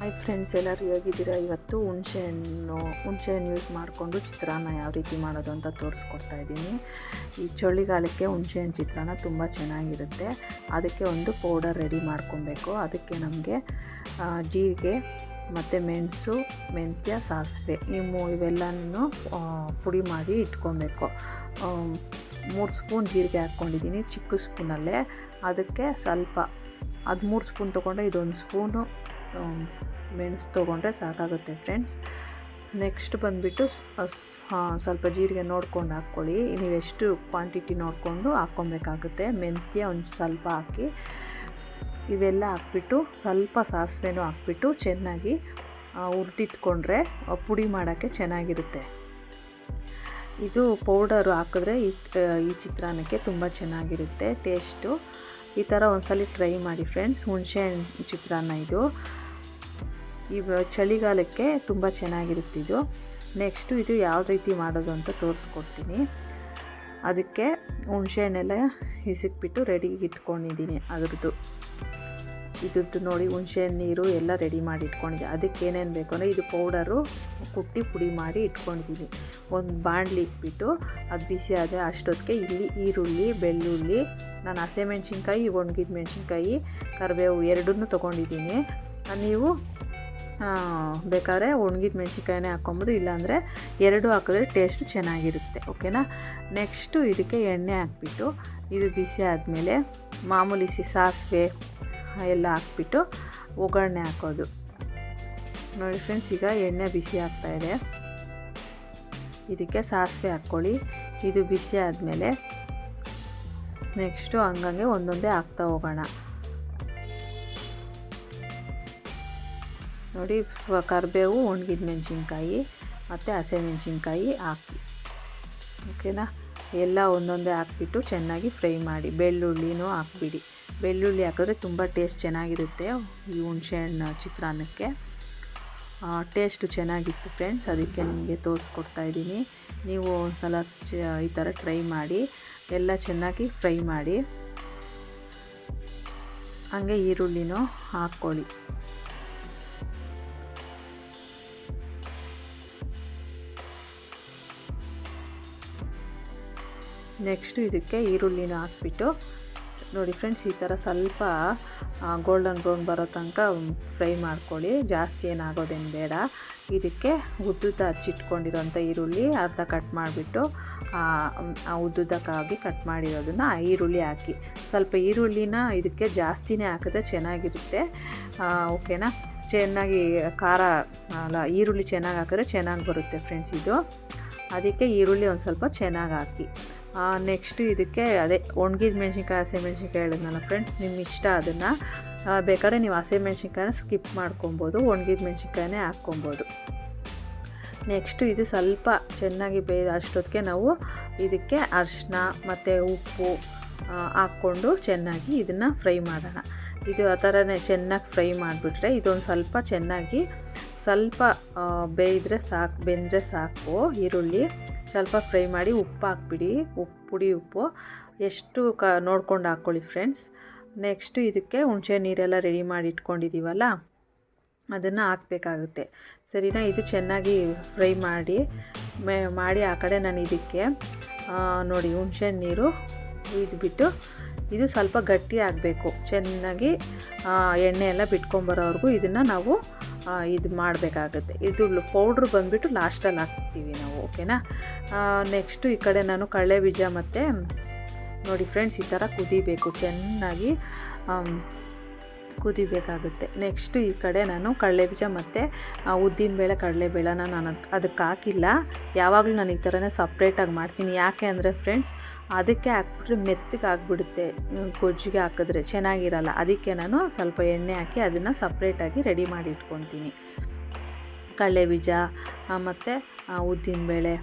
Hi friends ಎಲ್ಲರೂ ಹೇಗಿದ್ದೀರಾ? ಇವತ್ತು ಹುಣಸೆಹಣ್ಣು ಹುಣಸೆಹಣ್ಣು ಹುಣಸೆ ಹಣ್ಣು ಯೂಸ್ ಮಾಡಿಕೊಂಡು ಚಿತ್ರಾನ್ನ ಯಾವ ರೀತಿ ಮಾಡೋದು ಅಂತ ತೋರಿಸ್ಕೊಡ್ತಾ ಇದ್ದೀನಿ. ಈ ಚಳಿಗಾಲಕ್ಕೆ ಹುಣಸೆಹಣ್ಣು ಚಿತ್ರಾನ್ನ ತುಂಬ ಚೆನ್ನಾಗಿರುತ್ತೆ. ಅದಕ್ಕೆ ಒಂದು ಪೌಡರ್ ರೆಡಿ ಮಾಡ್ಕೊಬೇಕು. ಅದಕ್ಕೆ ನಮಗೆ ಜೀರಿಗೆ ಮತ್ತು ಮೆಣಸು, ಮೆಂತ್ಯ, ಸಾಸಿವೆ ಈ ಮೂ, ಇವೆಲ್ಲನೂ ಪುಡಿ ಮಾಡಿ ಇಟ್ಕೊಬೇಕು. ಮೂರು ಸ್ಪೂನ್ ಜೀರಿಗೆ ಹಾಕ್ಕೊಂಡಿದ್ದೀನಿ ಚಿಕ್ಕ ಸ್ಪೂನಲ್ಲೇ ಅದಕ್ಕೆ ಸ್ವಲ್ಪ, ಅದು ಮೂರು ಸ್ಪೂನ್ ತೊಗೊಂಡೆ, ಇದೊಂದು ಸ್ಪೂನು ಮೆಣಸು ತೊಗೊಂಡ್ರೆ ಸಾಕಾಗುತ್ತೆ ಫ್ರೆಂಡ್ಸ್ ನೆಕ್ಸ್ಟ್ ಬಂದುಬಿಟ್ಟು ಸ್ವಲ್ಪ ಜೀರಿಗೆ ನೋಡ್ಕೊಂಡು ಹಾಕ್ಕೊಳ್ಳಿ. ನೀವು ಎಷ್ಟು ಕ್ವಾಂಟಿಟಿ ನೋಡಿಕೊಂಡು ಹಾಕ್ಕೊಬೇಕಾಗುತ್ತೆ. ಮೆಂತ್ಯ ಒಂದು ಸ್ವಲ್ಪ ಹಾಕಿ. ಇವೆಲ್ಲ ಹಾಕ್ಬಿಟ್ಟು, ಸ್ವಲ್ಪ ಸಾಸಿವೆನೂ ಹಾಕ್ಬಿಟ್ಟು ಚೆನ್ನಾಗಿ ಹುರಿದಿಟ್ಕೊಂಡ್ರೆ ಪುಡಿ ಮಾಡೋಕ್ಕೆ ಚೆನ್ನಾಗಿರುತ್ತೆ. ಇದು ಪೌಡರು ಹಾಕಿದ್ರೆ ಈ ಈ ಚಿತ್ರಾನ್ನಕ್ಕೆ ತುಂಬ ಚೆನ್ನಾಗಿರುತ್ತೆ. ಟೇಸ್ಟು ಈ ಥರ ಒಂದ್ಸಲ ಟ್ರೈ ಮಾಡಿ ಫ್ರೆಂಡ್ಸ್. ಹುಣಸೆ ಹಣ್ಣು ಚಿತ್ರಾನ್ನ ಇದು. ಈ ಚಳಿಗಾಲಕ್ಕೆ ತುಂಬ ಚೆನ್ನಾಗಿರುತ್ತೆ ಇದು. ನೆಕ್ಸ್ಟು ಇದು ಯಾವ ರೀತಿ ಮಾಡೋದು ಅಂತ ತೋರಿಸ್ಕೊಡ್ತೀನಿ. ಅದಕ್ಕೆ ಹುಣಸೆ ಹಣ್ಣೆಲ್ಲ ಹಿಸಿಕ್ಬಿಟ್ಟು ರೆಡಿಗೆ ಇಟ್ಕೊಂಡಿದ್ದೀನಿ ಅದ್ರದ್ದು. ಇದ್ರದ್ದು ನೋಡಿ ಹುಣಸೆ ನೀರು ಎಲ್ಲ ರೆಡಿ ಮಾಡಿ ಇಟ್ಕೊಂಡಿದ್ದೆ. ಅದಕ್ಕೆ ಏನೇನು ಬೇಕು ಅಂದರೆ ಇದು ಪೌಡರು ಕುಟ್ಟಿ ಪುಡಿ ಮಾಡಿ ಇಟ್ಕೊಂಡಿದ್ದೀನಿ ಒಂದು ಬಾಣಲಿ ಇಟ್ಬಿಟ್ಟು ಅದು ಬಿಸಿ ಆದರೆ ಅಷ್ಟೊತ್ತಿಗೆ ಇಲ್ಲಿ ಈರುಳ್ಳಿ, ಬೆಳ್ಳುಳ್ಳಿ, ನಾನು ಹಸಿಮೆಣ್ಸಿನ್ಕಾಯಿ, ಒಣಗಿದ ಮೆಣಸಿನ್ಕಾಯಿ, ಕರಿಬೇವು ಎರಡನ್ನೂ ತೊಗೊಂಡಿದ್ದೀನಿ. ನೀವು ಬೇಕಾದ್ರೆ ಒಣಗಿದ ಮೆಣಸಿನ್ಕಾಯಿನೇ ಹಾಕ್ಕೊಬೋದು, ಇಲ್ಲಾಂದರೆ ಎರಡು ಹಾಕಿದ್ರೆ ಟೇಸ್ಟು ಚೆನ್ನಾಗಿರುತ್ತೆ. ಓಕೆನಾ? ನೆಕ್ಸ್ಟು ಇದಕ್ಕೆ ಎಣ್ಣೆ ಹಾಕ್ಬಿಟ್ಟು ಇದು ಬಿಸಿ ಆದಮೇಲೆ ಮಾಮೂಲಿ ಸಿ ಸಾಸಿವೆ ಎಲ್ಲ ಹಾಕ್ಬಿಟ್ಟು ಒಗ್ಗರಣೆ ಹಾಕೋದು. ನೋಡಿ ಫ್ರೆಂಡ್ಸ್ ಈಗ ಎಣ್ಣೆ ಬಿಸಿ ಆಗ್ತಾಯಿದೆ ಇದಕ್ಕೆ ಸಾಸಿವೆ ಹಾಕ್ಕೊಳ್ಳಿ. ಇದು ಬಿಸಿ ಆದಮೇಲೆ ನೆಕ್ಸ್ಟು ಹಂಗಂಗೆ ಒಂದೊಂದೇ ಹಾಕ್ತಾ ಹೋಗೋಣ. ನೋಡಿ, ಕರಿಬೇವು ಒಣಗಿದ ಮೆಣಸಿನ್ಕಾಯಿ ಮತ್ತು ಹಸಿಮೆಣ್ಸಿನ್ಕಾಯಿ ಹಾಕಿ. ಓಕೆನಾ ಎಲ್ಲ ಒಂದೊಂದೇ ಹಾಕ್ಬಿಟ್ಟು ಚೆನ್ನಾಗಿ ಫ್ರೈ ಮಾಡಿ. ಬೆಳ್ಳುಳ್ಳಿನೂ ಹಾಕ್ಬಿಡಿ. ಬೆಳ್ಳುಳ್ಳಿ ಹಾಕಿದ್ರೆ ತುಂಬ ಟೇಸ್ಟ್ ಚೆನ್ನಾಗಿರುತ್ತೆ ಈ ಹುಣಸೆಹಣ್ಣು ಚಿತ್ರಾನ್ನಕ್ಕೆ. ಟೇಸ್ಟು ಚೆನ್ನಾಗಿತ್ತು ಫ್ರೆಂಡ್ಸ್ ಅದಕ್ಕೆ ನಿಮಗೆ ತೋರಿಸ್ಕೊಡ್ತಾ ಇದ್ದೀನಿ. ನೀವು ಒಂದ್ಸಲ ಚ, ಈ ಥರ ಟ್ರೈ ಮಾಡಿ, ಎಲ್ಲ ಚೆನ್ನಾಗಿ ಫ್ರೈ ಮಾಡಿ. ಹಾಗೆ ಈರುಳ್ಳಿನೂ ಹಾಕ್ಕೊಳ್ಳಿ. ನೆಕ್ಸ್ಟು ಇದಕ್ಕೆ ಈರುಳ್ಳಿನ ಹಾಕ್ಬಿಟ್ಟು ನೋಡಿ ಫ್ರೆಂಡ್ಸ್, ಈ ಥರ ಸ್ವಲ್ಪ ಗೋಲ್ಡನ್ ಬ್ರೌನ್ ಬರೋ ತನಕ ಫ್ರೈ ಮಾಡ್ಕೊಳ್ಳಿ. ಜಾಸ್ತಿ ಏನಾಗೋದೇನು ಬೇಡ. ಇದಕ್ಕೆ ಉದ್ದುದ್ದ ಹಚ್ಚಿಟ್ಕೊಂಡಿರೋಂಥ ಈರುಳ್ಳಿ ಅರ್ಧ ಕಟ್ ಮಾಡಿಬಿಟ್ಟು ಉದ್ದುದ್ದಕ್ಕಾಗಿ ಕಟ್ ಮಾಡಿರೋದನ್ನು ಈರುಳ್ಳಿ ಹಾಕಿ. ಸ್ವಲ್ಪ ಈರುಳ್ಳಿನ ಇದಕ್ಕೆ ಜಾಸ್ತಿನೇ ಹಾಕಿದ್ರೆ ಚೆನ್ನಾಗಿರುತ್ತೆ. ಓಕೆನಾ? ಚೆನ್ನಾಗಿ ಖಾರ, ಅಲ್ಲ, ಈರುಳ್ಳಿ ಚೆನ್ನಾಗಿ ಹಾಕಿದ್ರೆ ಚೆನ್ನಾಗಿ ಬರುತ್ತೆ ಫ್ರೆಂಡ್ಸ್ ಇದು. ಅದಕ್ಕೆ ಈರುಳ್ಳಿ ಒಂದು ಸ್ವಲ್ಪ ಚೆನ್ನಾಗಿ ಹಾಕಿ. ನೆಕ್ಸ್ಟು ಇದಕ್ಕೆ ಅದೇ ಒಣಗಿದ ಮೆಣಸಿನ್ಕಾಯಿ ಹಸಿಮೆಣ್ಸಿನ್ಕಾಯಿ ಹೇಳಿದ್ನಲ್ಲ ಫ್ರೆಂಡ್ಸ್ ನಿಮ್ಮ ಇಷ್ಟ ಅದನ್ನು ಬೇಕಾದ್ರೆ ನೀವು ಹಸಿಮೆಣ್ಸಿನ್ಕಾಯಿನ ಸ್ಕಿಪ್ ಮಾಡ್ಕೊಬೋದು, ಒಣಗಿದ ಮೆಣಸಿನ್ಕಾಯಿನೇ ಹಾಕ್ಕೊಬೋದು. ನೆಕ್ಸ್ಟು ಇದು ಸ್ವಲ್ಪ ಚೆನ್ನಾಗಿ ಬೇಯ್ದು ಅಷ್ಟೊತ್ತಿಗೆ ನಾವು ಇದಕ್ಕೆ ಅರಿಶಿನ ಮತ್ತು ಉಪ್ಪು ಹಾಕ್ಕೊಂಡು ಚೆನ್ನಾಗಿ ಇದನ್ನು ಫ್ರೈ ಮಾಡೋಣ. ಇದು ಆ ಥರನೇ ಚೆನ್ನಾಗಿ ಫ್ರೈ ಮಾಡಿಬಿಟ್ರೆ ಇದೊಂದು ಸ್ವಲ್ಪ ಚೆನ್ನಾಗಿ ಸ್ವಲ್ಪ ಬೇಯಿದ್ರೆ ಸಾಕು, ಬೆಂದರೆ ಸಾಕು, ಈರುಳ್ಳಿ ಸ್ವಲ್ಪ ಫ್ರೈ ಮಾಡಿ ಉಪ್ಪು ಹಾಕ್ಬಿಡಿ. ಉಪ್ಪು, ಪುಡಿ, ಉಪ್ಪು. ಎಷ್ಟು ಕ, ನೋಡ್ಕೊಂಡು ಹಾಕ್ಕೊಳ್ಳಿ ಫ್ರೆಂಡ್ಸ್. ನೆಕ್ಸ್ಟು ಇದಕ್ಕೆ ಹುಣಸೆ ನೀರೆಲ್ಲ ರೆಡಿ ಮಾಡಿ ಇಟ್ಕೊಂಡಿದ್ದೀವಲ್ಲ, ಅದನ್ನು ಹಾಕಬೇಕಾಗುತ್ತೆ. ಸರಿನಾ? ಇದು ಚೆನ್ನಾಗಿ ಫ್ರೈ ಮಾಡಿ, ಮೇ, ಮಾಡಿ ಆ ಕಡೆ ನಾನು ಇದಕ್ಕೆ ನೋಡಿ ಹುಣಸೆ ನೀರು ಇದ್ಬಿಟ್ಟು ಇದು ಸ್ವಲ್ಪ ಗಟ್ಟಿ ಆಗಬೇಕು. ಚೆನ್ನಾಗಿ ಎಣ್ಣೆ ಎಲ್ಲ ಬಿಟ್ಕೊಂಬರೋವರೆಗೂ ಇದನ್ನು ನಾವು ಇದು ಮಾಡಬೇಕಾಗುತ್ತೆ. ಇದು ಪೌಡ್ರ್ ಬಂದುಬಿಟ್ಟು ಲಾಸ್ಟಲ್ಲಿ ಹಾಕ್ತೀವಿ ನಾವು ಓಕೆನಾ ನೆಕ್ಸ್ಟು ಈ ಕಡೆ ನಾನು ಕಡಲೆ ಬೀಜ ಮತ್ತು, ನೋಡಿ ಫ್ರೆಂಡ್ಸ್ ಈ ಥರ ಕುದಿಬೇಕು, ಚೆನ್ನಾಗಿ ಕುದಿಬೇಕಾಗುತ್ತೆ. ನೆಕ್ಸ್ಟು ಈ ಕಡೆ ನಾನು ಕಡಲೆ ಬೀಜ ಮತ್ತು ಉದ್ದಿನಬೇಳೆ ಕಡಲೆಬೇಳೆನ ನಾನು ಅದಕ್ಕೆ ಹಾಕಿಲ್ಲ. ಯಾವಾಗಲೂ ನಾನು ಈ ಥರನೇ ಸಪ್ರೇಟಾಗಿ ಮಾಡ್ತೀನಿ. ಯಾಕೆ ಅಂದರೆ ಫ್ರೆಂಡ್ಸ್ ಅದಕ್ಕೆ ಹಾಕ್ಬಿಟ್ರೆ ಮೆತ್ತಗೆ ಆಗಿಬಿಡುತ್ತೆ. ಗೊಜ್ಜಿಗೆ ಹಾಕಿದ್ರೆ ಚೆನ್ನಾಗಿರಲ್ಲ. ಅದಕ್ಕೆ ನಾನು ಸ್ವಲ್ಪ ಎಣ್ಣೆ ಹಾಕಿ ಅದನ್ನು ಸಪ್ರೇಟಾಗಿ ರೆಡಿ ಮಾಡಿ ಇಟ್ಕೊತೀನಿ. ಕಡಲೆ ಬೀಜ ಮತ್ತು ಉದ್ದಿನಬೇಳೆ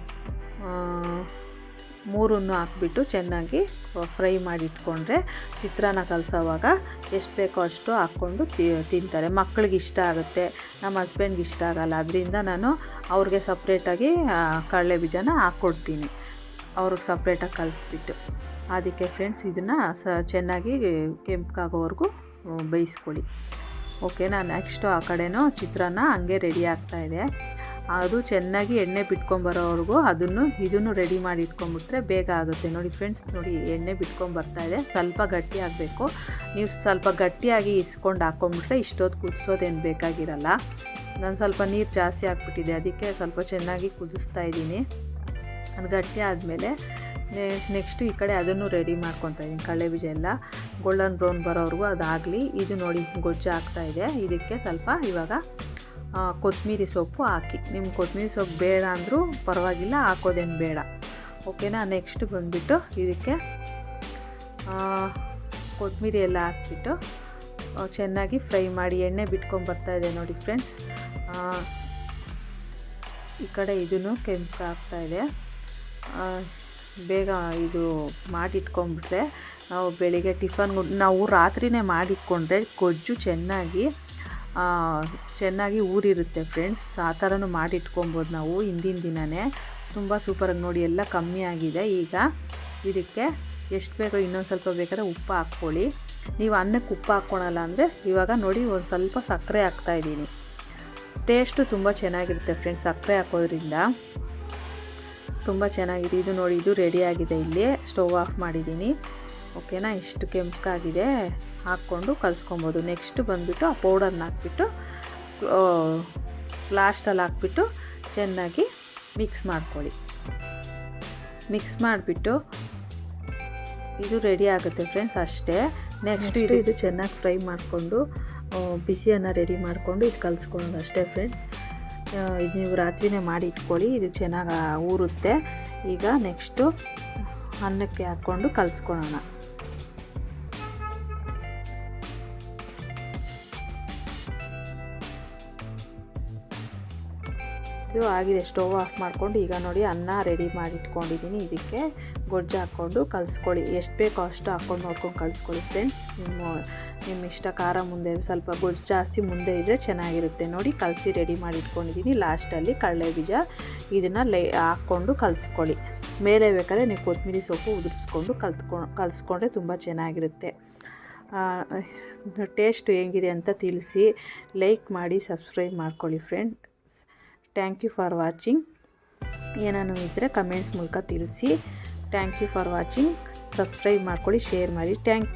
ಮೂರನ್ನು ಹಾಕ್ಬಿಟ್ಟು ಚೆನ್ನಾಗಿ ಫ್ರೈ ಮಾಡಿ ಇಟ್ಕೊಂಡ್ರೆ ಚಿತ್ರಾನ್ನ ಕಲಸೋವಾಗ ಎಷ್ಟು ಬೇಕೋ ಅಷ್ಟು ಹಾಕ್ಕೊಂಡು ತಿಂತಾರೆ. ಮಕ್ಳಿಗೆ ಇಷ್ಟ ಆಗುತ್ತೆ. ನಮ್ಮ ಹಸ್ಬೆಂಡ್ಗೆ ಇಷ್ಟ ಆಗಲ್ಲ. ಅದರಿಂದ ನಾನು ಅವ್ರಿಗೆ ಸಪ್ರೇಟಾಗಿ ಕಡಲೆ ಬೀಜನ ಹಾಕ್ಕೊಡ್ತೀನಿ. ಅವ್ರಿಗೆ ಸಪ್ರೇಟಾಗಿ ಕಲಿಸ್ಬಿಟ್ಟು. ಅದಕ್ಕೆ ಫ್ರೆಂಡ್ಸ್ ಇದನ್ನು ಸ, ಚೆನ್ನಾಗಿ ಕೆಂಪಗಾಗೋವರೆಗೂ ಬೇಯಿಸ್ಕೊಳ್ಳಿ. ಓಕೆ ನಾನು ನೆಕ್ಸ್ಟು ಆ ಕಡೆನೂ ಚಿತ್ರಾನ್ನ ಹಂಗೆ ರೆಡಿ ಆಗ್ತಾ ಇದೆ. ಅದು ಚೆನ್ನಾಗಿ ಎಣ್ಣೆ ಬಿಟ್ಕೊಂಬರೋವರೆಗೂ ಅದನ್ನು ಇದನ್ನು ರೆಡಿ ಮಾಡಿ ಇಟ್ಕೊಂಡ್ಬಿಟ್ರೆ ಬೇಗ ಆಗುತ್ತೆ. ನೋಡಿ ಫ್ರೆಂಡ್ಸ್ ನೋಡಿ ಎಣ್ಣೆ ಇದೆ. ಸ್ವಲ್ಪ ಗಟ್ಟಿ ಆಗಬೇಕು. ನೀವು ಸ್ವಲ್ಪ ಗಟ್ಟಿಯಾಗಿ ಇಸ್ಕೊಂಡು ಹಾಕ್ಕೊಂಡ್ಬಿಟ್ರೆ ಇಷ್ಟೊತ್ತು ಕುದಿಸೋದೇನು ಬೇಕಾಗಿರಲ್ಲ. ನಾನು ಸ್ವಲ್ಪ ನೀರು ಜಾಸ್ತಿ ಹಾಕ್ಬಿಟ್ಟಿದೆ ಅದಕ್ಕೆ ಸ್ವಲ್ಪ ಚೆನ್ನಾಗಿ ಕುದಿಸ್ತಾ ಇದ್ದೀನಿ. ಅದು ಗಟ್ಟಿ ಆದಮೇಲೆ ನೆಕ್ಸ್ಟು ಈ ಕಡೆ ಅದನ್ನು ರೆಡಿ ಮಾಡ್ಕೊತಾ ಇದ್ದೀನಿ. ಕಳೆ ಬೀಜ ಎಲ್ಲ ಗೋಲ್ಡನ್ ಬ್ರೌನ್ ಬರೋವರೆಗೂ ಅದಾಗಲಿ. ಇದು ನೋಡಿ ಗೊಜ್ಜು ಇದೆ. ಇದಕ್ಕೆ ಸ್ವಲ್ಪ ಇವಾಗ ಕೊತ್ತಂಬರಿ ಸೊಪ್ಪು ಹಾಕಿ. ನಿಮ್ಗೆ ಕೊತ್ತಂಬರಿ ಸೊಪ್ಪು ಬೇಡ ಅಂದರೂ ಪರವಾಗಿಲ್ಲ, ಹಾಕೋದೇನು ಬೇಡ. ಓಕೆನಾ? ನೆಕ್ಸ್ಟ್ ಬಂದುಬಿಟ್ಟು ಇದಕ್ಕೆ ಕೊತ್ತಂಬರಿ ಎಲ್ಲ ಹಾಕ್ಬಿಟ್ಟು ಚೆನ್ನಾಗಿ ಫ್ರೈ ಮಾಡಿ ಎಣ್ಣೆ ಬಿಟ್ಕೊಂಡು ಇದೆ ನೋಡಿ ಫ್ರೆಂಡ್ಸ್. ಈ ಕಡೆ ಇದನ್ನು ಕೆಂಪು ಆಗ್ತಾಯಿದೆ ಬೇಗ ಇದು ಮಾಡಿಟ್ಕೊಂಡ್ಬಿಟ್ರೆ ನಾವು ಬೆಳಿಗ್ಗೆ ಟಿಫನ್, ನಾವು ರಾತ್ರಿನೇ ಮಾಡಿಟ್ಕೊಂಡ್ರೆ ಗೊಜ್ಜು ಚೆನ್ನಾಗಿ ಚೆನ್ನಾಗಿ ಊರಿರುತ್ತೆ ಫ್ರೆಂಡ್ಸ್ ಆ ಥರನೂ ಮಾಡಿಟ್ಕೊಬೋದು ನಾವು ಹಿಂದಿನ ದಿನವೇ ತುಂಬ ಸೂಪರಾಗಿ ನೋಡಿ, ಎಲ್ಲ ಕಮ್ಮಿ ಆಗಿದೆ. ಈಗ ಇದಕ್ಕೆ ಎಷ್ಟು ಬೇಕೋ ಇನ್ನೊಂದು ಸ್ವಲ್ಪ ಬೇಕಾದ್ರೆ ಉಪ್ಪು ಹಾಕ್ಕೊಳ್ಳಿ. ನೀವು ಅನ್ನಕ್ಕೆ ಉಪ್ಪು ಹಾಕ್ಕೊಳಲ್ಲ ಅಂದರೆ ಇವಾಗ ನೋಡಿ, ಒಂದು ಸ್ವಲ್ಪ ಸಕ್ಕರೆ ಹಾಕ್ತಾಯಿದ್ದೀನಿ ಟೇಸ್ಟು ತುಂಬ ಚೆನ್ನಾಗಿರುತ್ತೆ ಫ್ರೆಂಡ್ಸ್ ಸಕ್ಕರೆ ಹಾಕೋದ್ರಿಂದ. ತುಂಬ ಚೆನ್ನಾಗಿದೆ. ಇದು ನೋಡಿ, ಇದು ರೆಡಿಯಾಗಿದೆ ಇಲ್ಲಿ. ಸ್ಟವ್ ಆಫ್ ಮಾಡಿದ್ದೀನಿ. ಓಕೆನಾ? ಇಷ್ಟು ಕೆಂಪಾಗಿದೆ. ಹಾಕ್ಕೊಂಡು ಕಲಿಸ್ಕೊಬೋದು. ನೆಕ್ಸ್ಟ್ ಬಂದುಬಿಟ್ಟು ಆ ಪೌಡರ್ನ ಹಾಕ್ಬಿಟ್ಟು ಲಾಸ್ಟಲ್ಲಿ ಹಾಕ್ಬಿಟ್ಟು ಚೆನ್ನಾಗಿ ಮಿಕ್ಸ್ ಮಾಡ್ಕೊಳ್ಳಿ. ಮಿಕ್ಸ್ ಮಾಡಿಬಿಟ್ಟು ಇದು ರೆಡಿ ಆಗುತ್ತೆ ಫ್ರೆಂಡ್ಸ್ ಅಷ್ಟೇ. ನೆಕ್ಸ್ಟ್ ಇದು ಇದು ಚೆನ್ನಾಗಿ ಫ್ರೈ ಮಾಡಿಕೊಂಡು ಬಿಸಿಯನ್ನು ರೆಡಿ ಮಾಡಿಕೊಂಡು ಇದು ಕಲಿಸ್ಕೊಳ್ಳೋದು ಅಷ್ಟೇ ಫ್ರೆಂಡ್ಸ್ ಇದು ನೀವು ರಾತ್ರಿನೇ ಮಾಡಿ ಇಟ್ಕೊಳ್ಳಿ. ಇದು ಚೆನ್ನಾಗಿ ಊರುತ್ತೆ. ಈಗ ನೆಕ್ಸ್ಟು ಅನ್ನಕ್ಕೆ ಹಾಕ್ಕೊಂಡು ಕಲಿಸ್ಕೊಳ್ಳೋಣ. ಇದು ಆಗಿದೆ. ಸ್ಟೋವ್ ಆಫ್ ಮಾಡ್ಕೊಂಡು ಈಗ ನೋಡಿ ಅನ್ನ ರೆಡಿ ಮಾಡಿ ಇಟ್ಕೊಂಡಿದ್ದೀನಿ ಇದಕ್ಕೆ ಗೊಜ್ಜು ಹಾಕ್ಕೊಂಡು ಕಲಿಸ್ಕೊಳ್ಳಿ. ಎಷ್ಟು ಬೇಕೋ ಅಷ್ಟು ಹಾಕ್ಕೊಂಡು ನೋಡ್ಕೊಂಡು ಕಲಿಸ್ಕೊಳ್ಳಿ ಫ್ರೆಂಡ್ಸ್. ನಿಮ್ಮ ನಿಮ್ಮ ಇಷ್ಟ ಖಾರ ಮುಂದೆ ಸ್ವಲ್ಪ ಗೊಜ್ಜು ಜಾಸ್ತಿ ಮುಂದೆ ಇದ್ದರೆ ಚೆನ್ನಾಗಿರುತ್ತೆ. ನೋಡಿ ಕಲಸಿ ರೆಡಿ ಮಾಡಿ ಇಟ್ಕೊಂಡಿದ್ದೀನಿ ಲಾಸ್ಟಲ್ಲಿ ಕಡಲೆ ಬೀಜ ಇದನ್ನು ಲೈ, ಹಾಕ್ಕೊಂಡು ಕಲಿಸ್ಕೊಳ್ಳಿ. ಮೇಲೆ ಬೇಕಾದ್ರೆ ನೀವು ಕೊತ್ತಂಬರಿ ಸೊಪ್ಪು ಉದುರಿಸ್ಕೊಂಡು ಕಲ್ತ್ಕೊಂಡು ಕಲಿಸ್ಕೊಂಡ್ರೆ ತುಂಬ ಚೆನ್ನಾಗಿರುತ್ತೆ. ಟೇಸ್ಟ್ ಹೇಗಿದೆ ಅಂತ ತಿಳಿಸಿ ಲೈಕ್ ಮಾಡಿ, ಸಬ್ಸ್ಕ್ರೈಬ್ ಮಾಡ್ಕೊಳ್ಳಿ friend. Thank you for watching ಏನಾನು ಇದ್ದರೆ ಕಮೆಂಟ್ಸ್ ಮೂಲಕ ತಿಳಿಸಿ. Thank you for watching subscribe ಮಾಡ್ಕೊಳ್ಳಿ ಶೇರ್ ಮಾಡಿ. ಥ್ಯಾಂಕ್